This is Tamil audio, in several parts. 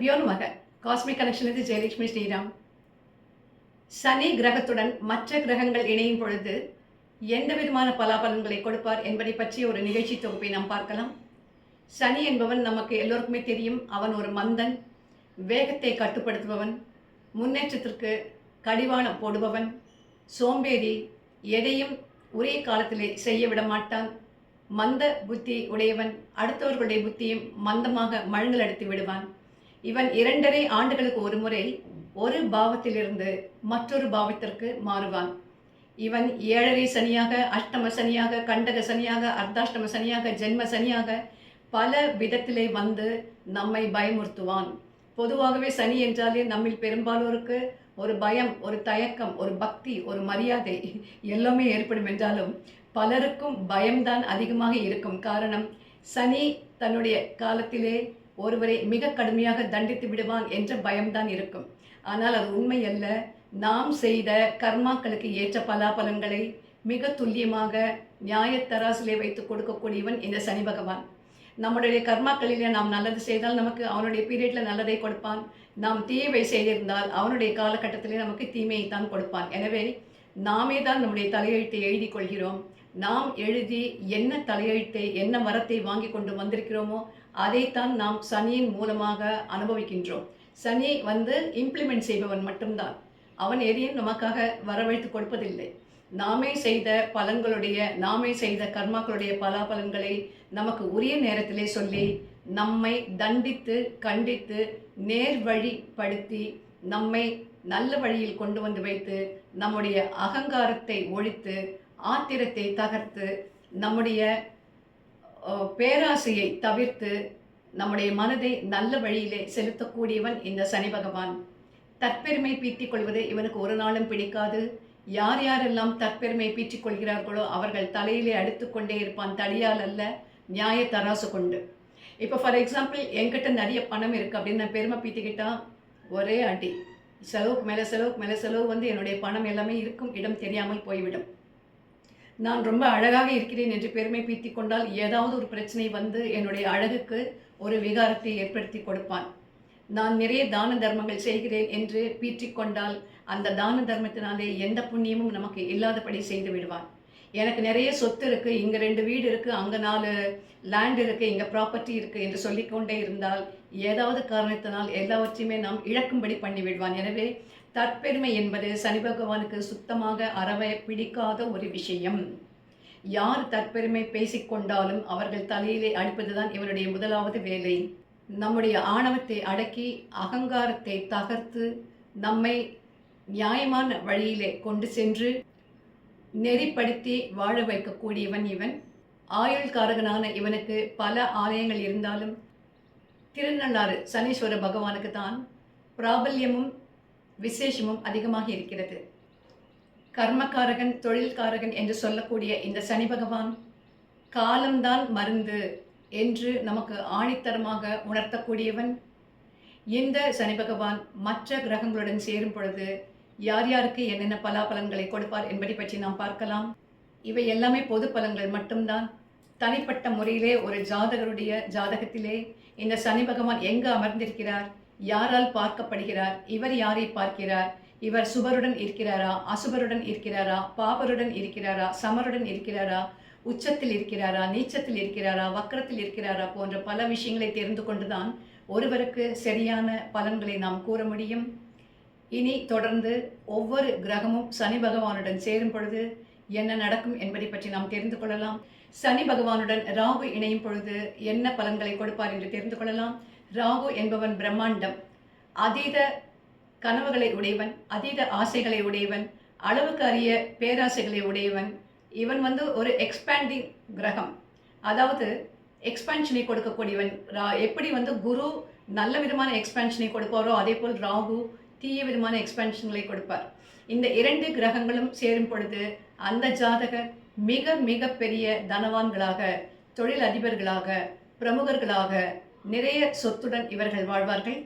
குருபியோ நமக காஸ்மிக் கனெக்ஷனிலிருந்து ஜெயலட்சுமி ஸ்ரீராம். சனி கிரகத்துடன் மற்ற கிரகங்கள் இணையும் பொழுது எந்த விதமான பலாபலன்களை கொடுப்பார் என்பதை பற்றி ஒரு நிகழ்ச்சி தொகுப்பை நாம் பார்க்கலாம். சனி என்பவன் நமக்கு எல்லோருக்குமே தெரியும். அவன் ஒரு மந்தன் வேகத்தை கட்டுப்படுத்துபவன் முன்னேற்றத்திற்கு கடிவாளம் போடுபவன் சோம்பேறி எதையும் ஒரே காலத்திலே செய்ய விட மாட்டான் மந்த புத்தி உடையவன் அடுத்தவர்களுடைய புத்தியும் மந்தமாக மழுங்கலடித்து விடுவான். இவன் இரண்டரை ஆண்டுகளுக்கு ஒரு முறை ஒரு பாவத்திலிருந்து மற்றொரு பாவத்திற்கு மாறுவான். இவன் ஏழரை சனியாக அஷ்டம சனியாக கண்டக சனியாக அர்த்தாஷ்டம சனியாக ஜென்ம சனியாக பல விதத்திலே வந்து நம்மை பயமுறுத்துவான். பொதுவாகவே சனி என்றாலே நம்மில் பெரும்பாலோருக்கு ஒரு பயம் ஒரு தயக்கம் ஒரு பக்தி ஒரு மரியாதை எல்லாமே ஏற்படும் என்றாலும் பலருக்கும் பயம்தான் அதிகமாக இருக்கும். காரணம் சனி தன்னுடைய காலத்திலே ஒருவரை மிக கடுமையாக தண்டித்து விடுவான் என்ற பயம்தான் இருக்கும். ஆனால் அது உண்மை அல்ல நாம் செய்த கர்மாக்களுக்கு ஏற்ற பலாபலன்களை மிக துல்லியமாக நியாயத்தராசிலே வைத்து கொடுக்கக்கூடியவன் இந்த சனி பகவான். நம்முடைய கர்மாக்களிலே நாம் நல்லது செய்தால் நமக்கு அவனுடைய பீரியட்ல நல்லதை கொடுப்பான். நாம் தீயவை செய்திருந்தால் அவனுடைய காலகட்டத்திலே நமக்கு தீமையை தான் கொடுப்பான். எனவே நாமே தான் நம்முடைய தலையெழுத்தை எழுதி கொள்கிறோம். நாம் எழுதி என்ன தலையெழுத்தை என்ன மரத்தை வாங்கி கொண்டு வந்திருக்கிறோமோ அதைத்தான் நாம் சனியின் மூலமாக அனுபவிக்கின்றோம். சனி வந்து இம்ப்ளிமெண்ட் செய்பவன் மட்டும்தான். அவன் எதையும் நமக்காக வரவழைத்து கொடுப்பதில்லை. நாமே செய்த பலன்களுடைய நாமே செய்த கர்மாக்களுடைய பலாபலன்களை நமக்கு உரிய நேரத்திலே சொல்லி நம்மை தண்டித்து கண்டித்து நேர் வழிப்படுத்தி நம்மை நல்ல வழியில் கொண்டு வந்து வைத்து நம்முடைய அகங்காரத்தை ஒழித்து ஆத்திரத்தை தகர்த்து நம்முடைய பேராசையை தவிர்த்து நம்முடைய மனதை நல்ல வழியிலே செலுத்தக்கூடியவன் இந்த சனி பகவான். தற்பெருமை பீற்றிக் கொள்வது இவனுக்கு ஒரு நாளும் பிடிக்காது. யார் யாரெல்லாம் தற்பெருமை பீற்றிக் கொள்கிறார்களோ அவர்கள் தலையிலே அடுத்துக்கொண்டே இருப்பான் தடியால் அல்ல நியாய தராசு கொண்டு. இப்போ ஃபார் எக்ஸாம்பிள் என்கிட்ட நிறைய பணம் இருக்குது அப்படின்னு நான் பெருமை பீத்திக்கிட்டா ஒரே அடி. செலவுக்கு மேலே செலவுக்கு மேலே செலவு வந்து என்னுடைய பணம் எல்லாமே இருக்கும் இடம் தெரியாமல் போய்விடும். நான் ரொம்ப அழகாக இருக்கிறேன் என்று பெருமை பீத்திக் கொண்டால் ஏதாவது ஒரு பிரச்சனை வந்து என்னுடைய அழகுக்கு ஒரு விகாரத்தை ஏற்படுத்தி கொடுப்பான். நான் நிறைய தான தர்மங்கள் செய்கிறேன் என்று பீற்றிக் கொண்டால் அந்த தான தர்மத்தினாலே எந்த புண்ணியமும் நமக்கு இல்லாதபடி செய்து விடுவான். எனக்கு நிறைய சொத்து இருக்குது இங்கே ரெண்டு வீடு இருக்குது அங்கே நாலு லேண்ட் இருக்குது இங்கே ப்ராப்பர்ட்டி இருக்குது என்று சொல்லிக்கொண்டே இருந்தால் ஏதாவது காரணத்தினால் எல்லாவற்றையுமே நாம் இழக்கும்படி பண்ணி விடுவான் எனவே தற்பெருமை என்பது சனி பகவானுக்கு சுத்தமாக அறவே பிடிக்காத ஒரு விஷயம். யார் தற்பெருமை பேசிக்கொண்டாலும் அவர்கள் தலையிலே அடிப்பதுதான் இவனுடைய முதலாவது வேலை. நம்முடைய ஆணவத்தை அடக்கி அகங்காரத்தை தகர்த்து நம்மை நியாயமான வழியிலே கொண்டு சென்று நெறிப்படுத்தி வாழ வைக்கக்கூடியவன் இவன். ஆயுள்காரகனான இவனுக்கு பல ஆலயங்கள் இருந்தாலும் திருநள்ளாறு சனீஸ்வர பகவானுக்கு தான் பிராபல்யமும் விசேஷமும் அதிகமாக இருக்கிறது. கர்மக்காரகன் தொழில்காரகன் என்று சொல்லக்கூடிய இந்த சனி பகவான் காலம்தான் மருந்து என்று நமக்கு ஆணித்தரமாக உணர்த்தக்கூடியவன். இந்த சனி பகவான் மற்ற கிரகங்களுடன் சேரும் பொழுது யார் யாருக்கு என்னென்ன பலாபலன்களை கொடுப்பார் என்பதை பற்றி நாம் பார்க்கலாம். இவை எல்லாமே பொது பலன்கள் மட்டும்தான். தனிப்பட்ட முறையிலே ஒரு ஜாதகருடைய ஜாதகத்திலே இந்த சனி பகவான் எங்கு அமர்ந்திருக்கிறார் யாரால் பார்க்கப்படுகிறார்? இவர் யாரை பார்க்கிறார்? இவர் சுபருடன் இருக்கிறாரா? அசுபருடன் இருக்கிறாரா? பாபருடன் இருக்கிறாரா? சமருடன் இருக்கிறாரா? உச்சத்தில் இருக்கிறாரா? நீச்சத்தில் இருக்கிறாரா? வக்கரத்தில் இருக்கிறாரா? போன்ற பல விஷயங்களை தெரிந்து கொண்டுதான் ஒருவருக்கு சரியான பலன்களை நாம் கூற முடியும். இனி தொடர்ந்து ஒவ்வொரு கிரகமும் சனி பகவானுடன் சேரும் பொழுது என்ன நடக்கும் என்பதை பற்றி நாம் தெரிந்து கொள்ளலாம். சனி பகவானுடன் ராகு இணையும் பொழுது என்ன பலன்களை கொடுப்பார் என்று தெரிந்து கொள்ளலாம். ராகு என்பவன் பிரம்மாண்டம். அதீத கனவுகளை உடையவன் அதீத ஆசைகளை உடையவன் அளவுக்கு அறிய பேராசைகளை உடையவன். இவன் வந்து ஒரு எக்ஸ்பேண்டிங் கிரகம். அதாவது எக்ஸ்பேன்ஷனை கொடுக்கக்கூடியவன். ரா- எப்படி வந்து குரு நல்ல விதமான எக்ஸ்பேன்ஷனை கொடுப்பாரோ அதே போல் ராகு தீய விதமான எக்ஸ்பென்ஷன்களை கொடுப்பார். இந்த இரண்டு கிரகங்களும் சேரும் பொழுது அந்த ஜாதகர் மிக மிக பெரிய தனவான்களாக தொழில் அதிபர்களாக பிரமுகர்களாக நிறைய சொத்துடன் இவர்கள் வாழ்வார்கள்.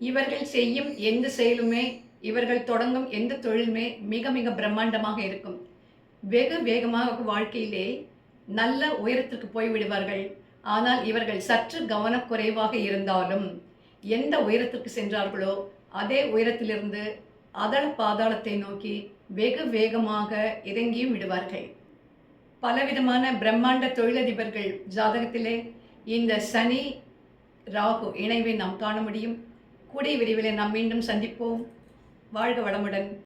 இவர்கள் செய்யும் எந்த செயலுமே இவர்கள் தொடங்கும் எந்த தொழிலுமே மிக மிக பிரம்மாண்டமாக இருக்கும். வெகு வேகமாக வாழ்க்கையிலே நல்ல உயரத்திற்கு போய் விடுவார்கள் ஆனால் இவர்கள் சற்று கவனக்குறைவாக இருந்தாலும் எந்த உயரத்திற்கு சென்றார்களோ அதே உயரத்திலிருந்து அதள பாதாளத்தை நோக்கி வெகு வேகமாக இறங்கியும் விடுவார்கள். பலவிதமான பிரம்மாண்ட தொழிலதிபர்கள் ஜாதகத்திலே இந்த சனி ராகு இணைவை நாம் காண முடியும். கூடிய விரைவில் நாம் மீண்டும் சந்திப்போம். வாழ்க வளமுடன்.